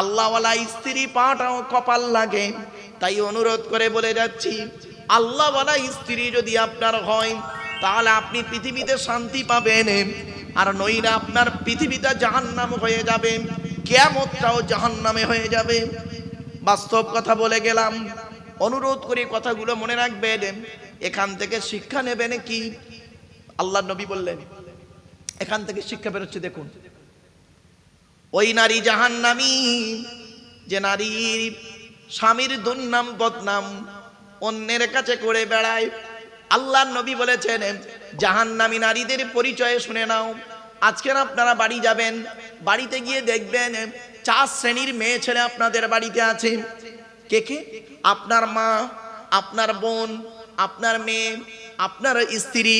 আল্লাহওয়ালা স্ত্রী পাটাও কপাল লাগে। তাই অনুরোধ করে বলে যাচ্ছি, আল্লাহওয়ালা স্ত্রী যদি আপনার হয়, তাহলে আপনি পৃথিবীতে শান্তি পাবেন। আর নইলে আপনার পৃথিবীটা জাহান্নাম হয়ে যাবে, কেয়ামতটাও জাহান্নামে হয়ে যাবে। বাস্তব কথা বলে গেলাম। অনুরোধ করে কথাগুলো মনে রাখবেন। এখান থেকে শিক্ষা নেবেন কি? আল্লাহ নবী বললেন, এখান থেকে শিক্ষা বেরোচ্ছে, দেখুন। ওই নারী জাহান্নামী, যে নারীর স্বামীর দুর্নাম, বদনাম অন্যের কাছে করে বেড়ায়। আল্লাহ নবী বলেছেন, জাহান্নামী নারীদের পরিচয় শুনে নাও। আজকের আপনারা বাড়ি যাবেন, বাড়িতে গিয়ে দেখবেন, চার শ্রেণির মেয়ে ছেলে আপনাদের বাড়িতে আছে। কে কে? আপনার মা, আপনার বোন, আপনার মেয়ে, আপনার স্ত্রী।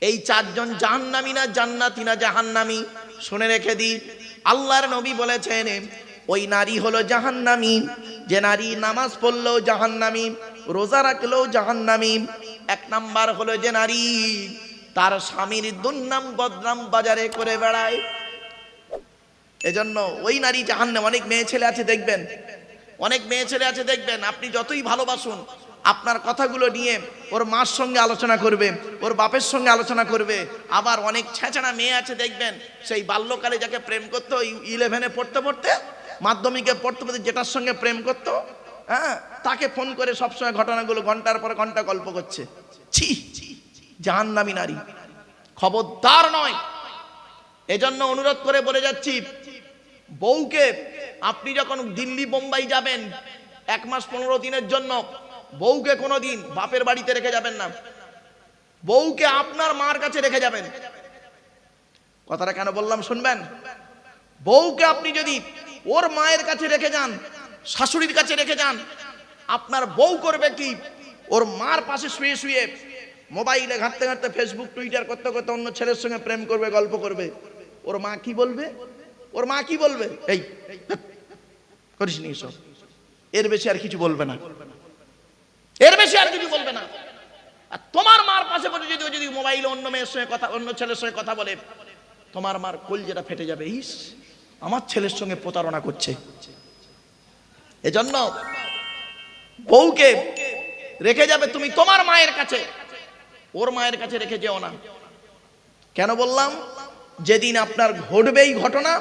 এই চারজন জাহান্নামী না জান্নাতি না জাহান্নামী? শুনে রেখে দিই। আল্লাহর নবী বলেছেন, ওই নারী হলো জাহান্নামী। যে নারী নামাজ পড়লেও জাহান্নামী, রোজা রাখলেও জাহান্নামী। এক নাম্বার হলো যে নারী, তার স্বামীর দুর্নাম বদনাম বাজারে করে বেড়ায়। এজন্য ওই নারী জাহান্নাম। অনেক মেয়ে ছেলে আছে, দেখবেন। অনেক মেয়ে ছেলে আছে, দেখবেন। আপনি যতই ভালোবাসুন আপনার কথাগুলো নিয়ে ওর মার সঙ্গে আলোচনা করবে, ওর বাপের সঙ্গে আলোচনা করবে, আবার অনেক ছেঁচানা মেয়ে আছে দেখবেন, সেই বাল্যকালে যাকে প্রেম করতো ইলেভেনে পড়তে পড়তে, মাধ্যমিকে পড়তে পড়তে যেটার সঙ্গে প্রেম করতো হ্যাঁ তাকে ফোন করে সবসময় ঘটনাগুলো ঘণ্টার পর ঘণ্টা গল্প করছে। ছি, জাহান্নামী নারী। খবরদার নয়। এজন্য অনুরোধ করে বলে যাচ্ছি, বউকে আপনি যখন দিল্লি, বোম্বাই যাবেন, এক মাস পনেরো দিনের জন্য বউকে কোনো দিন বাপের বাড়িতে রেখে যাবেন না। বউকে আপনার মার কাছে রেখে যাবেন। কথাটা কেন বললাম শুনবেন? বউকে আপনি যদি ওর মায়ের কাছে রেখে যান, শাশুড়ির কাছে রেখে যান, আপনার বউ করবে কি? ওর মার পাশে শুয়ে শুয়ে মোবাইলে ঘাঁটতে ঘাঁটতে ফেসবুক টুইটার করতে করতে অন্য ছেলের সঙ্গে প্রেম করবে, গল্প করবে। ওর মা কি বলবে? ওর মা কি বলবে? এই করিস নি সব এর বেশি আর কিছু বলবে না। এর বেশি আর কিছু বলবে না। আর তোমার মার পাশে বসে যদি যদি মোবাইলে অন্য মেয়ের সঙ্গে কথা অন্য ছেলের সঙ্গে কথা বলে, তোমার মার কোল যেটা ফেটে যাবে, ইস, আমার ছেলের সঙ্গে প্রতারণা করছে। এজন্য বউকে রেখে যাবে তুমি তোমার মায়ের কাছে। ওর মায়ের কাছে রেখে যেও না। কেন বললাম? যেদিন আপনার ঘটবেই ঘটনা,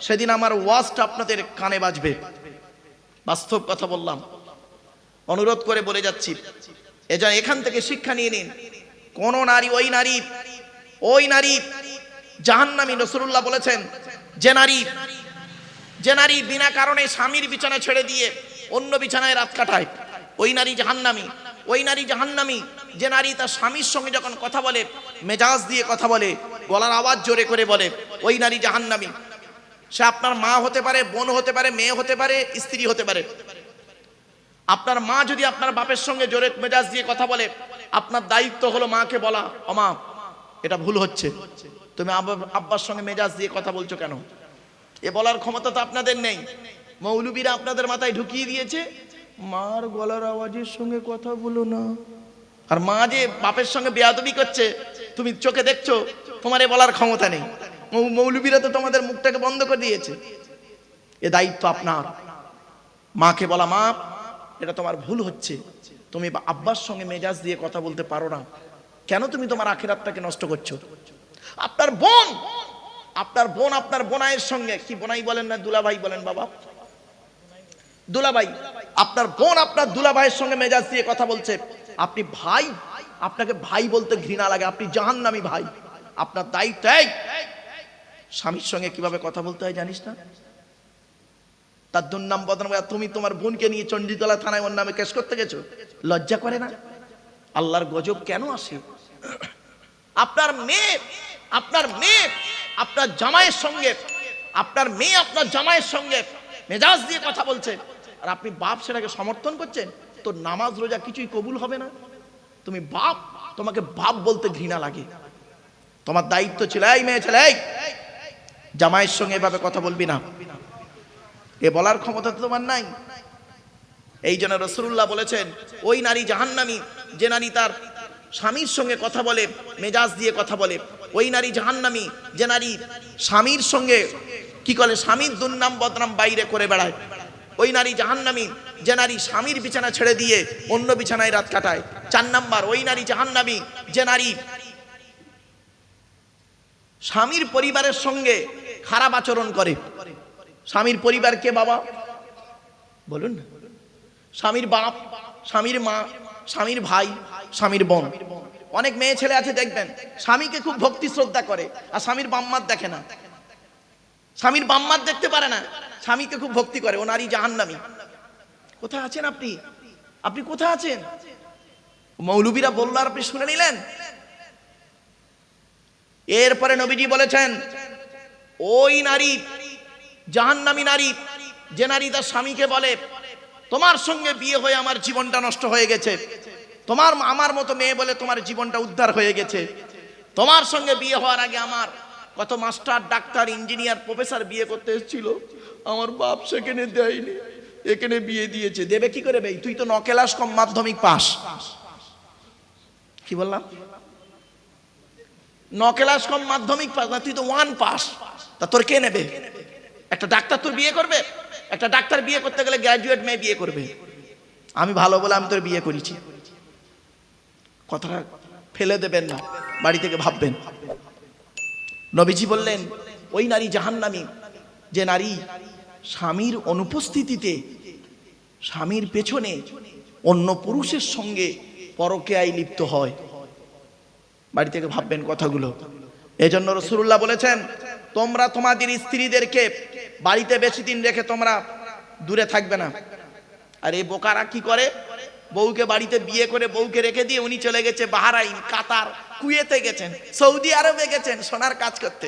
সেদিন আমার ওয়াজটা আপনাদের কানে বাজবে। বাস্তব কথা বললাম। অনুরোধ করে বলে যাচ্ছি এখান থেকে শিক্ষা নিয়ে নিন। কোন নারী, ওই নারী ওই নারী, জাহান্নামী নসরুল্লাহ বলেছেন, যে নারী যে নারী বিনা কারণে স্বামীর বিছানা ছেড়ে দিয়ে অন্য বিছানায় রাত কাটায়, ওই নারী জাহান্নামী, ওই নারী জাহান্নামী, যে নারী তার স্বামীর সঙ্গে যখন কথা বলে, মেজাজ দিয়ে কথা বলে, গলার আওয়াজ জোরে করে বলে, ওই নারী জাহান্নামী। সে আপনার মা হতে পারে, বোন হতে পারে, মেয়ে হতে পারে, স্ত্রী হতে পারে। আপনার মা যদি আপনার বাপের সঙ্গে জোরে মেজাজ দিয়ে কথা বলে, আপনার দায়িত্ব হলো মাকে বলা অমা এটা ভুল হচ্ছে। তুমি আব্বার সঙ্গে মেজাজ দিয়ে কথা বলছো কেন? এ বলার ক্ষমতা তো আপনাদের নেই। মৌলবীরা আপনাদের মাথায় ঢুকিয়ে দিয়েছে, মার গলার আওয়াজের সঙ্গে কথা বলো না। আর মা যে বাপের সঙ্গে বেয়াদবি করছে, তুমি চোখে দেখছ, তোমার এ বলার ক্ষমতা নেই। মৌলবীরা তো তোমাদের মুখটাকে বন্ধ করে দিয়েছে। এ দায়িত্ব আপনার। মাকে বলা, মা এটা তোমার ভুল হচ্ছে। তুমি আব্বার সঙ্গে মেজাজ দিয়ে কথা বলতে পারো না। কেন তুমি তোমার আখিরাতটাকে নষ্ট করছ? আপনার বোন আপনার বোন আপনার বোনাইয়ের সঙ্গে, কি বোনাই বলেন না, দুলাভাই বলেন বাবা। দুলাভাই, আপনার বোন আপনার দুলাভাইয়ের সঙ্গে মেজাজ দিয়ে কথা বলছে। আপনি ভাই, আপনাকে ভাই বলতে ঘৃণা লাগে। আপনি জাহান্নামী ভাই। আপনার দায়িত্ব স্বামীর সঙ্গে কীভাবে কথা বলতে হয় জানিস না? তার দুর্নাম বদনাম তুমি তোমার বোনকে নিয়ে চণ্ডীতলা থানায় ওর নামে কেস করতে গেছো? লজ্জা করে না? আল্লাহর গজব কেন আসে? আপনার মেয়ে আপনার মেয়ে, আপনার জামাইয়ের সঙ্গে, আপনার মেয়ে আপনার জামাইয়ের সঙ্গে মেজাজ দিয়ে কথা বলছে। আর আপনি বাপ সেটাকে সমর্থন করছেন? তো নামাজ রোজা কিছুই কবুল হবে না? তুমি বাপ, তোমাকে বাপ বলতে ঘৃণা লাগে। তোমার দায়িত্ব ছিল, এই মেয়ে ছেলে জামাইয়ের সঙ্গে এভাবে কথা বলবি না। এ বলার ক্ষমতা তো তোমার নাই। এই জন্য রসুল্লাহ বলেছেন, ওই নারী জাহান্নামী, যে নারী তার স্বামীর সঙ্গে কথা বলে, মেজাজ দিয়ে কথা বলে, ওই নারী জাহান্নামী, যে নারী স্বামীর সঙ্গে কি করে, স্বামীর দুর্নাম বদনাম বাইরে করে বেড়ায়, ওই নারী জাহান্নামী, যে নারী স্বামীর বিছানা ছেড়ে দিয়ে অন্য বিছানায় রাত কাটায়, চার নাম্বার, ওই নারী জাহান্নামী, যে নারী স্বামীর পরিবারের সঙ্গে খারাপ আচরণ করে স্বামীর পরিবার কে বাবা? বলুন না। স্বামীর বাপ, স্বামীর মা, স্বামীর ভাই, স্বামীর বোন। অনেক মেয়ে ছেলে আছে, দেখবেন, স্বামীকে খুব ভক্তি শ্রদ্ধা করে, আর স্বামীর বাম্মার দেখে না। স্বামীর বাম্মার দেখতে পারে না, স্বামীকে খুব ভক্তি করে, ও নারী জাহান্নামী। কোথায় আছেন আপনি? আপনি কোথায় আছেন? মৌলবীরা বলল আপনি শুনে নিলেন? এরপরে নবীজি বলেছেন, ওই নারী জাহান্নামী নারী, যে নারী তার স্বামীকে বলে, তোমার সঙ্গে বিয়ে হয়ে আমার জীবনটা নষ্ট হয়ে গেছে। তোমার আমার মতো মেয়ে বলে তোমার জীবনটা উদ্ধার হয়ে গেছে। তোমার সঙ্গে বিয়ে হওয়ার আগে আমার কত মাস্টার, ডাক্তার, ইঞ্জিনিয়ার, প্রফেসর বিয়ে করতে এসেছিল। আমার বাপ সেখানে দেয়নি, এখানে বিয়ে দিয়েছে। দেবে কি করে ভাই? তুই তো নকেলাস, কম মাধ্যমিক পাস। কি বললাম? ন ক্লাস কম মাধ্যমিক পাস, না, তুই তো ওয়ান পাস তা তোর কে নেবে? একটা ডাক্তার তোর বিয়ে করবে? একটা ডাক্তার বিয়ে করতে গেলে গ্র্যাজুয়েট মেয়ে বিয়ে করবে। আমি ভালো বলে আমি তোর বিয়ে করেছি। কথাটা ফেলে দেবেন না, বাড়ি থেকে ভাববেন। নবীজি বললেন, ওই নারী জাহান্নামী, যে নারী স্বামীর অনুপস্থিতিতে, স্বামীর পেছনে অন্য পুরুষের সঙ্গে পরকেয়ায় লিপ্ত হয়। বাড়ি থেকে ভাববেন কথাগুলো। এজন্য রসুল্লাহ বলেছেন তোমরা তোমাদের স্ত্রীদেরকে বাড়িতে বেশি দিন রেখে তোমরা দূরে থাকবে না। আর এই বোকারা কি করে? বউকে বাড়িতে বিয়ে করে বউকে রেখে দিয়ে উনি চলে গেছে বাহারাইন, কাতার, কুয়েতে গেছেন, সৌদি আরবে গেছেন সোনার কাজ করতে।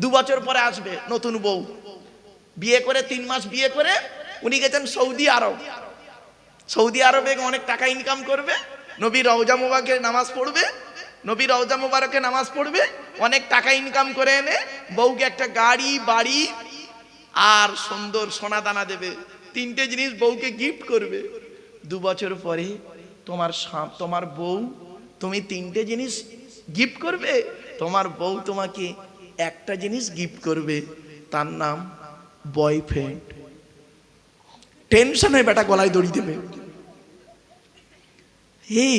দু বছর পরে আসবে নতুন বউ। বিয়ে করে তিন মাস বিয়ে করে উনি গেছেন সৌদি আরব। সৌদি আরবে অনেক টাকা ইনকাম করবে নবী রওজা মুবারকে নামাজ পড়বে নবী রওজা মুবারকে নামাজ পড়বে, অনেক টাকা ইনকাম করে এনে বউকে একটা গাড়ি, বাড়ি আর সুন্দর সোনা দানা দেবে। তিনটে জিনিস বউকে গিফট করবে। দু বছর পরে তোমার তোমার বউ, তুমি তিনটে জিনিস গিফট করবে, তোমার বউ তোমাকে একটা জিনিস গিফট করবে, তার নাম বয়ফ্রেন্ড টেনশনে বেটা গলায় দড়ি দেবে। এই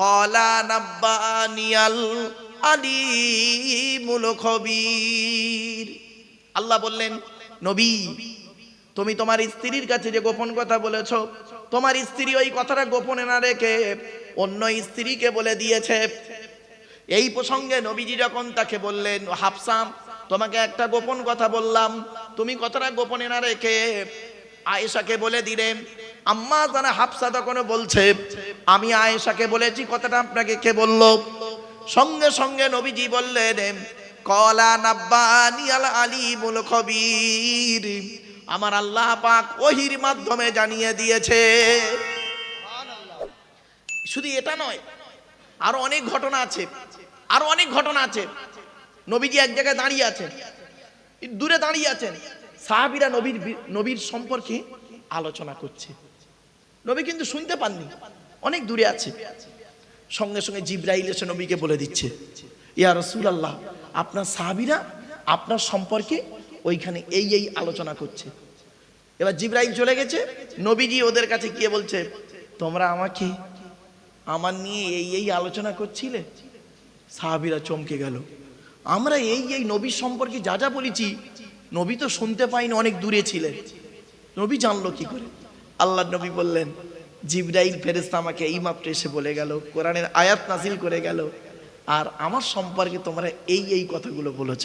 কলা নাব্বানিয়াল আলিমুল খবির আল্লাহ বললেন, নবী, তুমি তোমার স্ত্রীর কাছে যে গোপন কথা বলেছ, তোমার স্ত্রী ওই কথাটা গোপনে না রেখে অন্য স্ত্রীকে বলে দিয়েছে। এই প্রসঙ্গে নবীজি যখন তাকে বললেন, হাফসাম, তোমাকে একটা গোপন কথা বললাম, তুমি কথাটা গোপনে না রেখে আয়েশাকে বলে দিলেন আম্মা জানা হাফসা তখন বলছে, আমি আয়েশাকে বলেছি, কথাটা আপনাকে কে বলল? সঙ্গে সঙ্গে নবীজি বললেন, কলা নাব্বানি আল আলিমুল খবির। আমার আল্লাহ পাক ওহির মাধ্যমে জানিয়ে দিয়েছে। শুধু এটা নয়, আরও অনেক ঘটনা আছে, আরও অনেক ঘটনা আছে। নবীজি এক জায়গায় দাঁড়িয়ে আছেন, দূরে দাঁড়িয়ে আছেন। সাহাবিরা নবীর নবীর সম্পর্কে আলোচনা করছে। নবী কিন্তু শুনতে পাননি। অনেক দূরে আছে। সঙ্গে সঙ্গে জিব্রাইল এসে নবীকে বলে দিচ্ছে, ইয়া রসুল আল্লাহ আপনার সাহাবিরা আপনার সম্পর্কে ওইখানে এই এই আলোচনা করছে। এবার জিব্রাইল চলে গেছে, নবীজি ওদের কাছে গিয়ে বলছে, তোমরা আমাকে, আমার নিয়ে এই এই আলোচনা করছিলে? সাহাবিরা চমকে গেল, আমরা এই এই নবীর সম্পর্কে যা যা বলেছি, নবী তো শুনতে পাইনি অনেক দূরে ছিলেন। নবী জানলো কি করে? আল্লাহ নবী বললেন, জিব্রাইল ফেরেস্তা আমাকে এই মাত্র এসে বলে গেল, কোরআনের আয়াত নাজিল করে গেল। আর আমার সম্পর্কে তোমরা এই এই কথাগুলো বলেছ।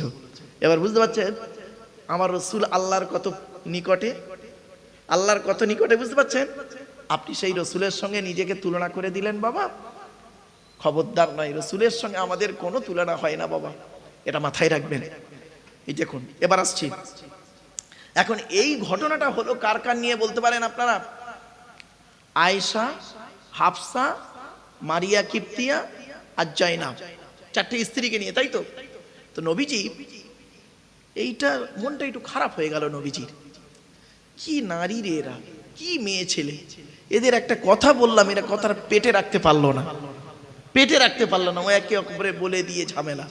এবার বুঝতে পারছেন? আমার রসুল আল্লাহর কত নিকটে, আল্লাহর কত নিকটে, বুঝতে পারছেন? আপনি সেই রসুলের সঙ্গে নিজেকে তুলনা করে দিলেন, বাবা। খবরদার নয়, রসুলের সঙ্গে আমাদের কোনো তুলনা হয় না, বাবা। এটা মাথায় রাখবেন। এই দেখুন, এবার আসছি। এখন এই ঘটনাটা হলো কার কার নিয়ে বলতে পারেন আপনারা? আয়েশা, হাফসা, মারিয়া, কিপ্তিয়া আর জাইনাব চারটে স্ত্রীকে নিয়ে, তাই তো? তো নবীজি, এইটা মনটা একটু খারাপ হয়ে গেল নবীজির। কি নারী রে এরা? কি মেয়ে ছেলে? এদের একটা কথা বললাম, এরা কথার পেটে রাখতে পারল না। পেটে রাখতে পারল না, ও একে অপরে বলে দিয়ে ঝামেলা।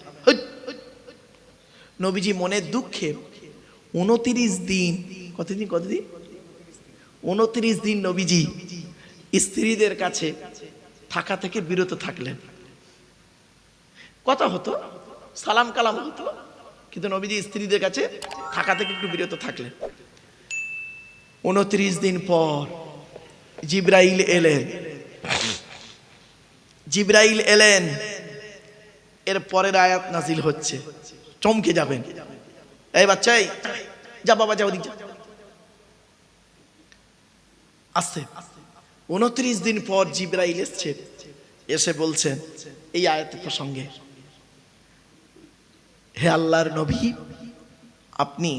নবীজি মনের দুঃখে উনতিরিশ দিন, কতদিন কতদিন? উনত্রিশ দিন নবীজি স্ত্রীদের কাছে থাকা থেকে বিরত থাকলেন। কথা হতো, সালাম কালাম হতো, কিন্তু নবীজি স্ত্রীদের কাছে থাকা থেকে একটু বিরত থাকলেন। উনত্রিশ দিন পর জিব্রাইল এলেন। জিব্রাইল এলেন, এর পরের আয়াত নাজিল হচ্ছে। চমকে যাবেন। এই বাচ্চাই, যা বাবা, যা ওদিক যা। আসছে। উনত্রিশ দিন পর জিব্রাইল এসছে, এসে বলছেন এই আয়াত প্রসঙ্গে, হে আল্লাহর নবী, আপনি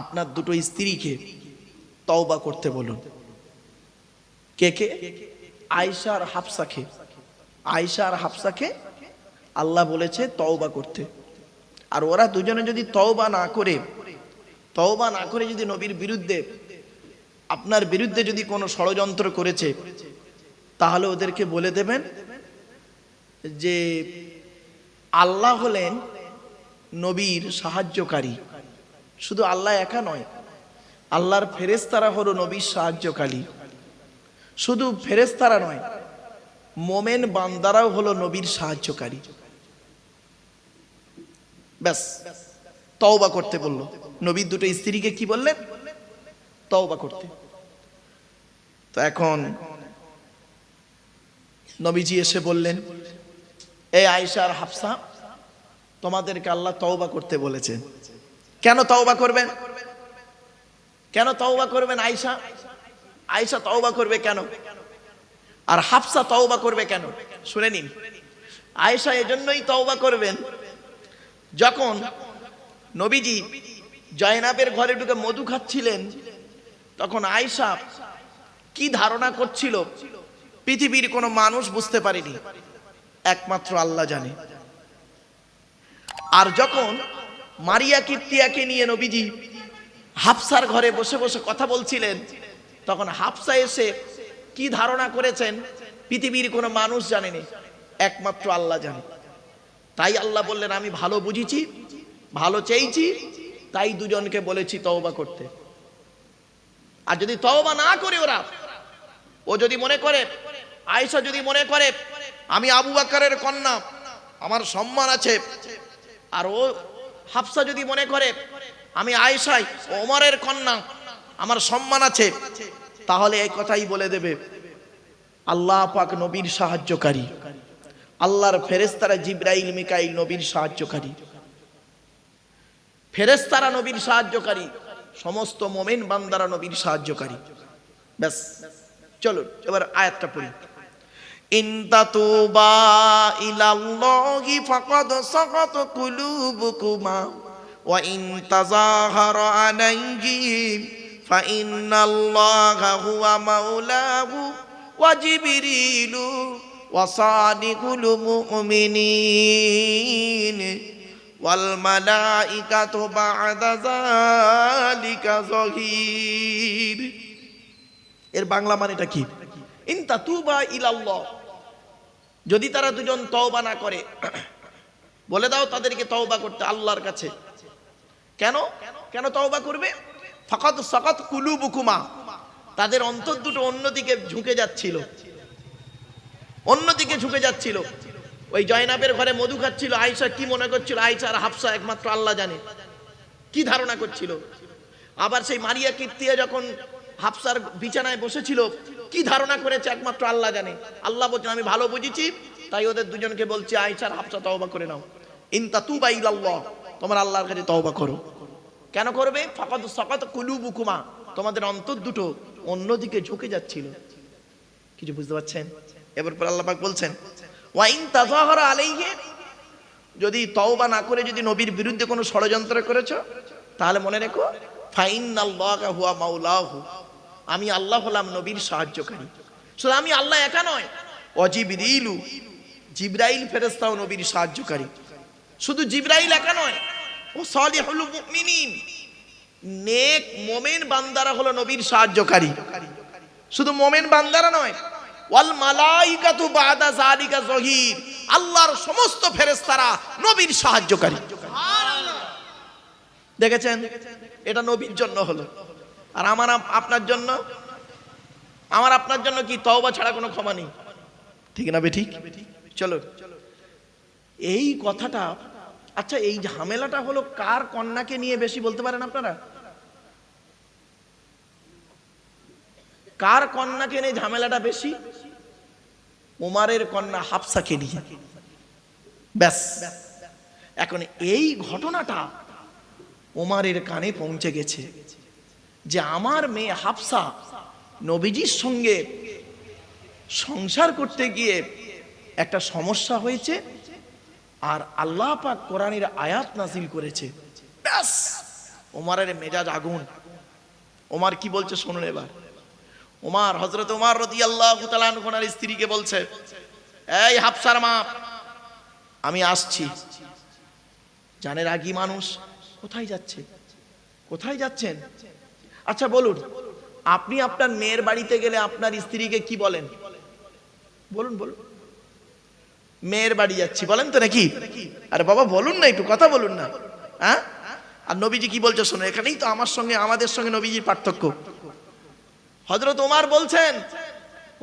আপনার দুটো স্ত্রীকে তওবা করতে বলুন। কে কে? আয়সা আর হাফসাকে। আয়সা আর হাফসাকে আল্লাহ বলেছে তওবা করতে। আর ওরা দুজনে যদি তওবা না করে, তওবা না করে যদি নবীর বিরুদ্ধে, আপনার বিরুদ্ধে যদি কোনো ষড়যন্ত্র করেছে, তাহলে ওদেরকে বলে দেবেন যে আল্লাহ হলেন নবীর সাহায্যকারী। শুধু আল্লাহ একা নয়, আল্লাহর ফেরেস্তারা হলো নবীর সাহায্যকারী। শুধু ফেরেস্তারা নয়, মোমেন বান্দারাও হলো নবীর সাহায্যকারী। ব্যাস, তওবা করতে বলল। নবীর দুটো স্ত্রীকে কি বললেন? তওবা করতে। তো এখন নবীজি এসে বললেন এই আয়েশা আর হাফসা, তোমাদেরকে আল্লাহ তওবা করতে বলেছেন। কেন তওবা করবেন? কেন তওবা করবেন আয়েশা? আয়েশা তওবা করবে কেন? আর হাফসা তওবা করবে কেন? শুনে নিন। আয়েশা এজন্যই তওবা করবেন যখন নবীজি জয়নাবের ঘরে ঢুকে মধু খাচ্ছিলেন, তখন আয়েশা কি ধারণা করছিল পৃথিবীর কোনো মানুষ বুঝতে পারেনি। একমাত্র আল্লাহ জানে। আর যখন মারিয়া কীর্তিয়াকে নিয়ে নবীজি হাফসার ঘরে বসে বসে কথা বলছিলেন, তখন হাফসা এসে কি ধারণা করেছেন পৃথিবীর কোনো মানুষ জানেনি, একমাত্র আল্লাহ জানে। তাই আল্লাহ বললেন, আমি ভালো বুঝেছি, ভালো চেয়েছি, তাই দুজনকে বলেছি তওবা করতে। আর যদি তওবা না করে ওরা, ও যদি মনে করে, আয়েশা যদি মনে করে, আমি আবু বাকারের কন্যা, আমার সম্মান আছে। আর ও, হাফসা যদি মনে করে, আমি আয়েশাই ওমরের কন্যা, আমার সম্মান আছে। তাহলে এই কথাই বলে দেবে, আল্লাহ পাক নবীর সাহায্যকারী। আল্লাহর ফেরেস্তারা জিব্রাইল, মিকাইল নবীর সাহায্যকারী। ফেরেস্তারা নবীর সাহায্যকারী, সমস্ত মোমেন বান্দারা নবীর সাহায্যকারী। ব্যাস চলো এবার আয়াতটা পড়ি। ইনতাতুবা ওয়া ইন وصادق المؤمنين والملائكة بعد ذلك ظهير এর বাংলা মানেটা কি ইনতা তুবা ইলাল্লাহ যদি তারা দুজন তওবা না করে বলে দাও তাদেরকে তওবা করতে আল্লাহর কাছে কেন কেন তওবা করবে ফাকাত সাকাত কুলুবুকুমা তাদের অন্তর দুটো অন্যদিকে ঝুঁকে যাচ্ছিল অন্যদিকে ঝুঁকে যাচ্ছিল। ওই জয়নাবের ঘরে মধু খাচ্ছিল আয়সা কি মনে করছিল? আয়সা আর হাফসা একমাত্র আল্লাহ জানে। কি ধারণা করছিল? আবার সেই মারিয়া কীর্তিয়া যখন হাফসার বিছানায় বসেছিল, কি ধারণা করেছে একমাত্র আল্লাহ জানে? আল্লাহ বলছেন, আমি ভালো বুঝেছি, তাই ওদের দুজনকে বলছি আয়সার হাফসা তওবা করে নাও। ইনতা তু বা ইলাল্লাহ, তোমার আল্লাহর কাছে তওবা করো। কেন করবে? ফাকাদ সাকাত কুলুবুকুমা, তোমাদের অন্তর দুটো অন্যদিকে ঝুঁকে যাচ্ছিল। কিছু বুঝতে পারছেন? এবার পর আল্লাহ বলছেন, ওয়াইন তাজাহারা আলাইহি যদি তওবা না করে যদি নবীর বিরুদ্ধে কোনো ষড়যন্ত্র করেছ, তাহলে মনে রেখো ফাইন আল্লাহ হুয়া মাউলাহু আমি আল্লাহ হলাম নবীর সাহায্যকারী। শুধু আমি আল্লাহ একা নয়, অজিবরিলু জিব্রাইল ফেরেস্তাও নবীর সাহায্যকারী। শুধু জিব্রাইল একা নয়, ও সালিহুল মুমিনিন নেক মোমেন বান্দারা হলো নবীর সাহায্যকারী। শুধু মোমেন বান্দারা নয় ওয়াল মালাইকাতু বাদা জালিকা জহির। আল্লাহর সমস্ত ফেরেশতারা নবীর সাহায্যকারী। দেখেছেন? এটা নবীর জন্য হলো। আর আমার আপনার জন্য? আমার আপনার জন্য কি তওবা ছাড়া কোনো ক্ষমা নেই? ঠিক না বে ঠিক? চলো। এই কথাটা আচ্ছা এই ঝামেলাটা হলো কার কন্যাকে নিয়ে বেশি বলতে পারেন আপনারা? কার কন্যাকে নিয়ে ঝামেলাটা বেশি? উমারের কন্যা হাফসাকে নিয়ে। ব্যাস। এখন এই ঘটনাটা উমারের কানে পৌঁছে গেছে যে আমার মেয়ে হাফসা নবীজির সঙ্গে সংসার করতে গিয়ে একটা সমস্যা হয়েছে আর আল্লাহ পাক কোরআনের আয়াত নাজিল করেছে। ব্যাস। ওমারের মেজাজ আগুন। ওমার কি বলছে শুনুন এবার। ওমার হজরত ওমার রদি আল্লাহ স্ত্রীকে বলছে, এই হাফসার মা, আমি আসছি। জানে রাগী মানুষ কোথায় যাচ্ছে? কোথায় যাচ্ছেন? আচ্ছা বলুন, আপনি আপনার মেয়ের বাড়িতে গেলে আপনার স্ত্রীকে কি বলেন? বলুন বলুন। মেয়ের বাড়ি যাচ্ছি, বলেন তো নাকি? আরে বাবা, বলুন না, একটু কথা বলুন না। হ্যাঁ? আর নবীজি কি বলছে, শোনো, এখানেই তো আমার সঙ্গে, আমাদের সঙ্গে নবীজির পার্থক্য। হজরত ওমার বলছেন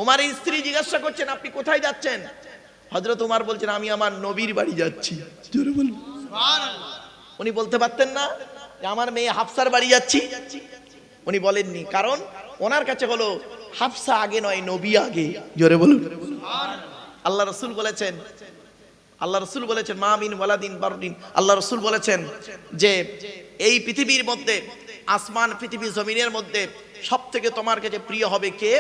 ওমার স্ত্রী জিজ্ঞাসা করছেন আপনি কোথায় যাচ্ছেন? হজরত ওমার বলছেন আমি আমার নবীর বাড়ি যাচ্ছি। উনি বলতে পারতেন না যে আমার মেয়ে হাফসার বাড়ি যাচ্ছি। উনি বলেননি কারণ ওনার কাছে হলো হাফসা আগে নয় নবী আগে। জোরে বলুন। আল্লাহ রসুল বলেছেন আল্লাহ রসুল বলেছেন মা মিন ওয়ালাদিন বারুদিন। আল্লাহ রসুল বলেছেন যে এই পৃথিবীর মধ্যে আসমান পৃথিবী জমিনের মধ্যে সব থেকে তোমার কাছে প্রিয় হবে কে?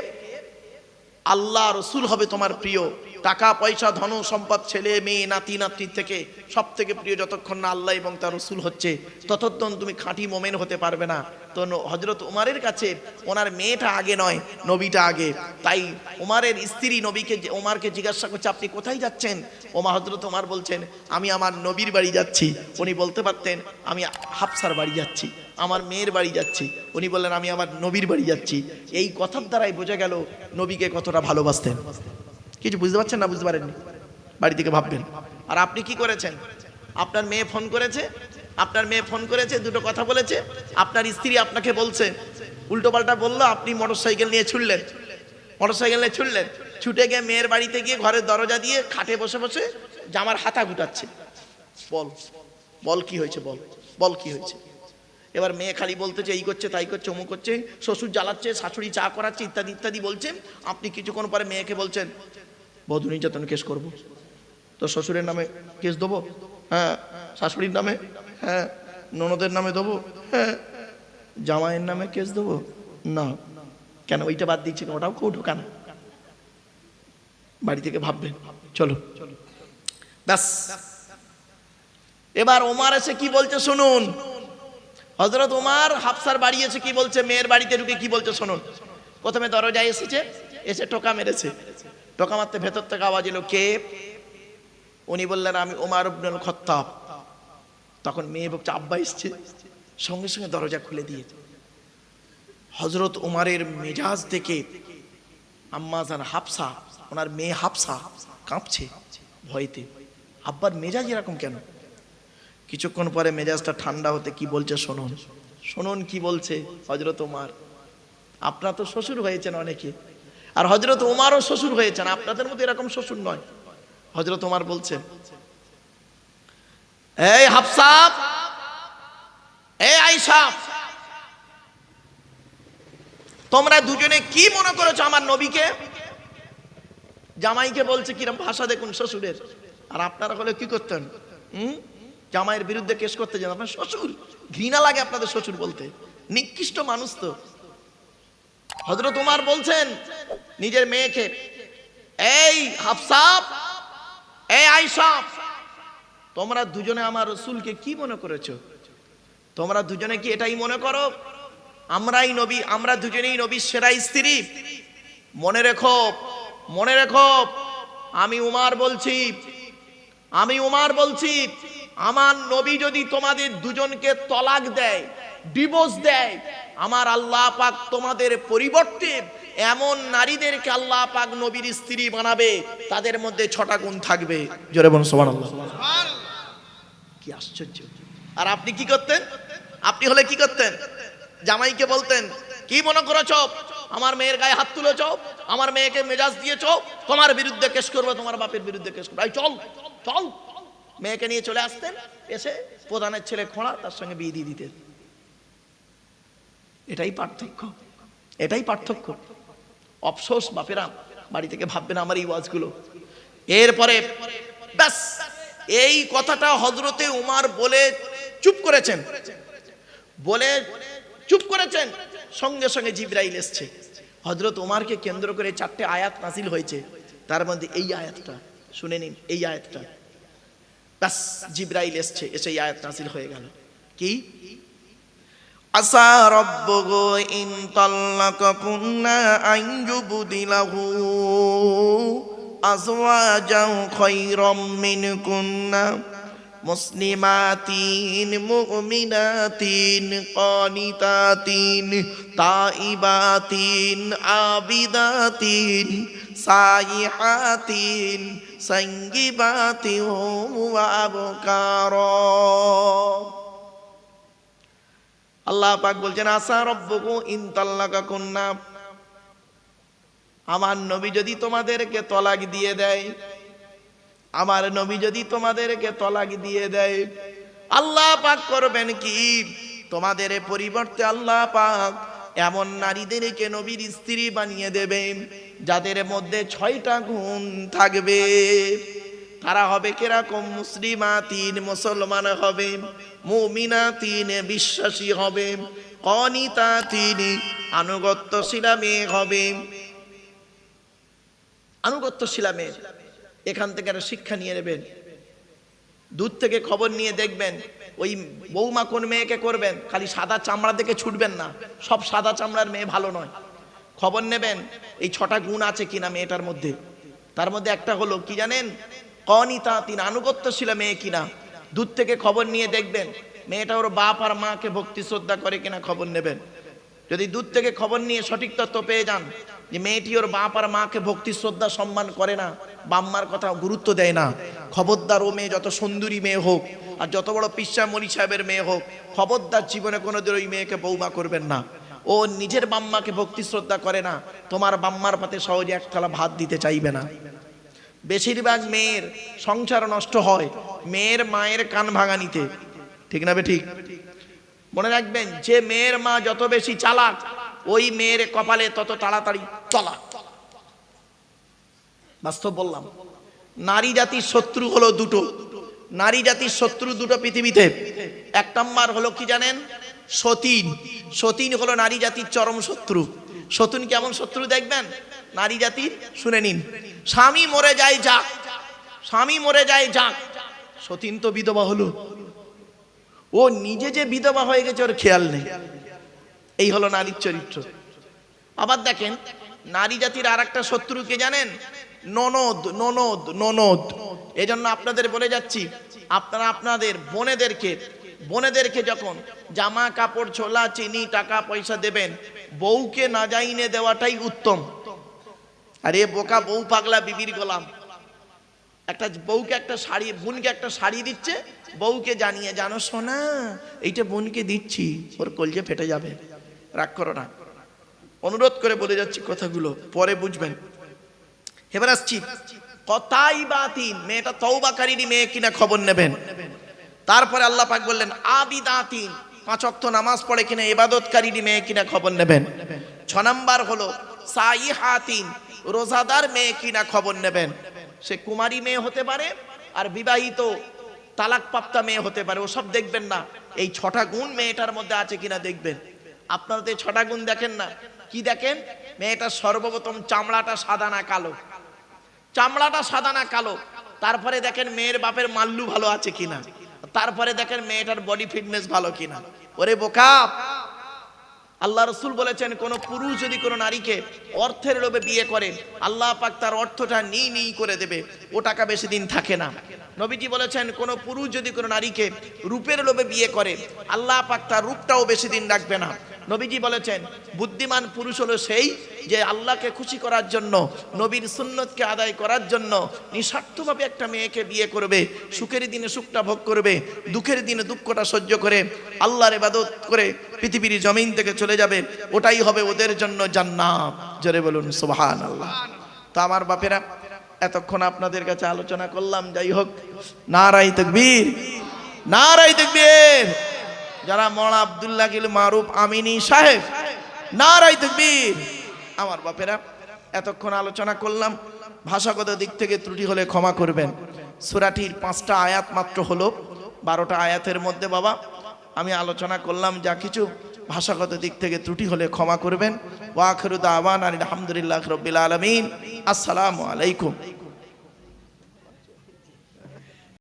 আল্লাহ রসুল হবে তোমার প্রিয়। টাকা, পয়সা, ধন, সম্পদ, ছেলে, মেয়ে, নাতি, নাতনির থেকে সব থেকে প্রিয় যতক্ষণ না আল্লাহ এবং তার রসুল হচ্ছে ততক্ষণ তুমি খাঁটি মোমেন হতে পারবে না। তো হজরত উমারের কাছে ওনার মেয়েটা আগে নয়, নবীটা আগে। তাই উমারের স্ত্রী নবীকে উমারকে জিজ্ঞাসা করছে, আপনি কোথায় যাচ্ছেন? ওমা হজরত উমার বলছেন, আমি আমার নবীর বাড়ি যাচ্ছি। উনি বলতে পারতেন, আমি হাফসার বাড়ি যাচ্ছি। আমার মেয়ের বাড়ি যাচ্ছি। উনি বললেন, আমি আমার নবীর বাড়ি যাচ্ছি। এই কথার দ্বারাই বোঝা গেল নবীকে কতটা ভালোবাসতেন। কিছু বুঝতে পারছেন না? বুঝতে পারেননি? বাড়ি থেকে ভাববেন। আর আপনি কি করেছেন? আপনার মেয়ে ফোন করেছে? আপনার মেয়ে ফোন করেছে, দুটো কথা বলেছে? আপনার স্ত্রী আপনাকে বলছে, উল্টো পাল্টা বলল, আপনি মোটর সাইকেল নিয়ে ছুটলেন। মোটর সাইকেল নিয়ে ছুটলেন। ছুটে গিয়ে মেয়ের বাড়িতে গিয়ে ঘরের দরজা দিয়ে খাটে বসে বসে জামার হাতা গুটাচ্ছে। বল বল কি হয়েছে বল? বল কি হয়েছে? এবার মেয়ে খালি বলতেছে এই করছে, তাই করছে, অমুক করছে, শ্বশুর জ্বালাচ্ছে, শাশুড়ি চা করাচ্ছে, ইত্যাদি ইত্যাদি বলছে। আপনি কিছুক্ষণ পরে মেয়েকে বলছেন, বধূ নির্যাতন কেস করব। তো শ্বশুরের নামে কেস দেবো? হ্যাঁ। শাশুড়ির নামে? হ্যাঁ। ননদের নামে দেবো? হ্যাঁ। জামাইয়ের নামে কেস দেবো? না। কেন? ওইটা বাদ দিচ্ছে? ওটাও কেউ ঢোকানো বাড়ি থেকে ভাববেন চলো। ব্যাস। এবার ওমার এসে কি বলছে শুনুন। হজরত ওমার হাফসার বাড়ি এসে কি বলছে? মেয়ের বাড়িতে ঢুকে কি বলছে শুনুন। প্রথমে দরজায় এসেছে, এসে টোকা মেরেছে। টোকা মারতে ভেতর থেকে আওয়াজ এলো, কে? উনি বললেন, আমি ওমার ইবনুল খত্তাব। তখন মেয়ে বলছে, আব্বা এসছে। সঙ্গে সঙ্গে দরজা খুলে দিয়েছে হজরত উমারের মেজাজ থেকে আম্মাজান হাফসা, ওনার মেয়ে হাফসা কাঁপছে ভয়তে। আব্বার মেজাজ এরকম কেন? কিছুক্ষণ পরে মেজাজটা ঠান্ডা হতে কি বলছে শুনুন শুনুন কি বলছে? হজরত উমার। আপনার তো শ্বশুর হয়েছেন অনেকে। আর হজরত উমারও শ্বশুর হয়েছেন। আপনাদের মতো এরকম শ্বশুর নয়। হজরত উমার বলছেন এই হাফসাব এই আইসাব তোমরা দুজনে কি মনে করেছ আমার নবীকে? জামাইকে বলছে, কিরম ভাষা দেখুন শ্বশুরের। আর আপনারা হলে কি করতেন? হুম? জামাইয়ের বিরুদ্ধে কেস করতে যান। আপনার শ্বশুর, ঘৃণা লাগে আপনাদের শ্বশুর বলতে। নিকৃষ্ট মানুষ তো। হজরত উমার বলছেন, নিজের মেয়েকে, এই হাফসাব এই আইসাব তোমরা দুজনে আমার রসুলকে কি মনে করেছ? তোমরা দুজনে কি এটাই মনে করো? আমরাই নবী, আমরা দুজনেই নবীর সেরা স্ত্রী। মনে রেখো মনে রেখো, আমি উমার বলছি, আমি উমার বলছি আমার নবী যদি তোমাদের দুজনকে তলাক দেয় ডিভোর্স দেয়, আমার আল্লাহ পাক তোমাদের পরিবর্তে এমন নারীদেরকে আল্লাহ পাক নবীর স্ত্রী বানাবে, তাদের মধ্যে ছটা গুণ থাকবে। জোরে বলুন, সুবহানাল্লাহ। কি আশ্চর্য। আর আপনি কি করতেন? আপনি হলে কি করতেন? জামাইকে বলতেন, কি মনে করেছ? আমার মেয়ের গায়ে হাত তুলেছ? আমার মেয়েকে মেজাজ দিয়েছ? তোমার বিরুদ্ধে কেস করব, তোমার বাপের বিরুদ্ধে কেস করব। চল চল। মেয়েকে নিয়ে চলে আসতেন, এসে প্রধানের ছেলে খোঁড়া, তার সঙ্গে বিয়ে দিয়ে দিতেন। এটাই পার্থক্য এটাই পার্থক্য। অফসোস, বাপেরা, বাড়ি থেকে ভাববেন আমার এই ওয়াজগুলো। এরপরে, ব্যাস, এই কথাটা হজরতে উমার বলে চুপ করেছেন। বলে চুপ করেছেন, সঙ্গে সঙ্গে জিব্রাইল এসছে। হজরত উমারকে কেন্দ্র করে চারটে আয়াত নাসিল হয়েছে। তার মধ্যে এই আয়াতটা, শুনে নিন, এই আয়াতটা। ব্যাস জিব্রাইল এসছে, এসে এই আয়াত নাসিল হয়ে গেল। কি? আসা রব্বগো ইন তাল্লাকাকুন্না আন ইউবদিলাহু আজওয়াজাও খায়রাম মিনকুন্না মুসলিমাতিন মুমিনাতিন কানিতাতিন তাইবাতিন আবিদাতিন সাইহাতিন সঙ্গীবাতিন ওয়া আল্লাহ পাক বলছেন আসা রব্বকু ইন তাল্লাকা কন্যা আমার নবী যদি তোমাদেরকে তলাক দিয়ে দেয় আমার নবী যদি তোমাদেরকে তলাক দিয়ে দেয় আল্লাহ পাক করবেন কি তোমাদের পরিবর্তে আল্লাহ পাক এমন নারীদেরকে নবীর স্ত্রী বানিয়ে দেবেন যাদের মধ্যে ছয়টা গুণ থাকবে। তারা হবে কীরকম? মুসলিমা তিন মুসলমান হবে মুমিনা তিন বিশ্বাসী হবে অনিতা তিন আনুগত্যশীলা মেয়ে হবে। আনুগত্যশীলা মেয়ে, এখান থেকে একটা শিক্ষা নিয়ে নেবেন। দূর থেকে খবর নিয়ে দেখবেন ওই বৌমা কোন মেয়েকে করবেন? খালি সাদা চামড়া দেখে ছুটবেন না। সব সাদা চামড়ার মেয়ে ভালো নয়। খবর নেবেন, এই ছটা গুণ আছে কিনা মেয়েটার মধ্যে? তার মধ্যে একটা হলো, কি জানেন? কনিতা তিন আনুগত্যশীল মেয়ে কিনা? দূর থেকে খবর নিয়ে দেখবেন, মেয়েটা ওর বাপ আর মাকে ভক্তি শ্রদ্ধা করে কিনা খবর নেবেন। যদি দূর থেকে খবর নিয়ে সঠিক তথ্য পেয়ে যান যে মেয়েটি ওর বাপ আর মাকে ভক্তি, শ্রদ্ধা, সম্মান করে না বাম্মার কথা গুরুত্ব দেয় না। খবরদার ও মেয়ে যত সুন্দরী মেয়ে হোক আর যত বড় পিসা মলি সাহেবের মেয়ে হোক, খবরদার জীবনে কোনোদিন ওই মেয়েকে বৌমা করবেন না। ও নিজের বাম্মাকে ভক্তি, শ্রদ্ধা করে না, তোমার বাম্মার পাতে সহজে এক থালা ভাত দিতে চাইবে না। বেশিরভাগ মেয়ের সংসার নষ্ট হয় মেয়ের মায়ের কান ভাঙানিতে। ঠিক না বে ঠিক? মনে রাখবেন, যে মেয়ের মা যত বেশি চালাক ওই মেয়ের কপালে তত তাড়াতাড়ি তলা। বাস্তব বললাম, নারী জাতির শত্রু হলো দুটো। নারী জাতির শত্রু দুটো পৃথিবীতে। এক নম্বর হলো কি জানেন? সতীন। সতীন হলো নারী জাতির চরম শত্রু। সতীন কেমন শত্রু দেখবেন? নারী জাতির, শুনে নিন। স্বামী মরে যায় যাক। স্বামী মরে যায় যাক। সতীন তো বিধবা হলো। ও নিজে যে বিধবা হয়ে গেছে, ওর খেয়াল নেই। এই হলো নারীর চরিত্র। আবার দেখেন, নারী জাতির আর একটা শত্রুকে জানেন? ননদ ননদ ননদ। এই জন্য আপনাদের বলে যাচ্ছি, আপনারা আপনাদের বোনেদেরকে বোনেদেরকে যখন জামা কাপড়, ছোলা, চিনি, টাকা পয়সা দেবেন, বউকে না যাইনে দেওয়াটাই উত্তম। আরে বোকা, বউ পাগলা, বিবির গোলাম। একটা বউকে একটা শাড়ি, বোনকে একটা শাড়ি দিচ্ছে, বউকে জানিয়ে, জানো শোনা এইটা বোনকে দিচ্ছি, ওর কলজে ফেটে যাবে। রাগ করো না। অনুরোধ করে বলে যাচ্ছি কথাগুলো, পরে বুঝবেন। এবার আসছি। কথাই বাতিন মেয়েটা তৌবাকারী মেয়ে কিনা খবর নেবেন। তারপরে আল্লাহ পাক বললেন, আবিদাতিন, পাঁচ অক্ত নামাজ পড়ে কিনা ইবাদতকারী মেয়ে কিনা খবর নেবেন। ছ নাম্বার হলো, সাইহাতিন, রোজাদার মেয়ে কিনা খবর নেবেন। সে কুমারী মেয়ে হতে পারে আর বিবাহিত তালাকপ্রাপ্তা মেয়ে হতে পারে। ওসব দেখবেন না। এই ছটা গুণ মেয়েটার মধ্যে আছে কিনা দেখবেন। আপনারা তো এই ছটা গুণ দেখেন না। কি দেখেন? মেয়েটার সর্বপ্রথম চামড়াটা সাদা না কালো? চামড়াটা সাদা না কালো? তারপরে দেখেন মেয়ের বাপের মাল্লু ভালো আছে কিনা? তারপরে দেখেন মেয়েটার বডি ফিটনেস ভালো কিনা? ওরে বোকা! আল্লাহ রসুল বলেছেন, কোন পুরুষ যদি কোনো নারীকে অর্থের লোভে বিয়ে করে, আল্লাহ পাক তার অর্থটা নিই নিই করে দেবে, ও টাকা বেশি দিন থাকে না। নবীজি বলেছেন, কোন পুরুষ যদি কোনো নারীকে রূপের লোভে বিয়ে করে, আল্লাহ পাক তার রূপটাও বেশি দিন রাখবে না। নবীজি বলেছেন, বুদ্ধিমান পুরুষ হলো সেই যে আল্লাহকে খুশি করার জন্য, নবীর সুন্নতকে আদায় করার জন্য নিঃস্বার্থভাবে একটা মেয়েকে বিয়ে করবে, সুখের দিনে সুখটা ভোগ করবে, দুঃখের দিনে দুঃখটা সহ্য করে, আল্লাহর ইবাদত করে পৃথিবীর জমিন থেকে চলে যাবে, ওটাই হবে ওদের জন্য জান্নাত। জোরে বলুন সুবহান আল্লাহ তো আমার বাপেরা, এতক্ষণ আপনাদের কাছে আলোচনা করলাম, যাই হোক নারাই তকবীর নারাই তকবীর। যারা মৌলা আবদুল্লাহ গিল মারুফ আমিনী সাহেব নারাই তকবীর। আমার বাপেরা, এতক্ষণ আলোচনা করলাম, ভাষাগত দিক থেকে ত্রুটি হলে ক্ষমা করবেন। সুরাটির পাঁচটা আয়াত মাত্র হলো, বারোটা আয়াতের মধ্যে বাবা, আমি আলোচনা করলাম, যা কিছু ভাষাগত দিক থেকে ত্রুটি হলে ক্ষমা করবেন। ওয়াখরুদ আওয়ান আলহামদুলিল্লাহ রবিল আলমিন। আসসালামু আলাইকুম।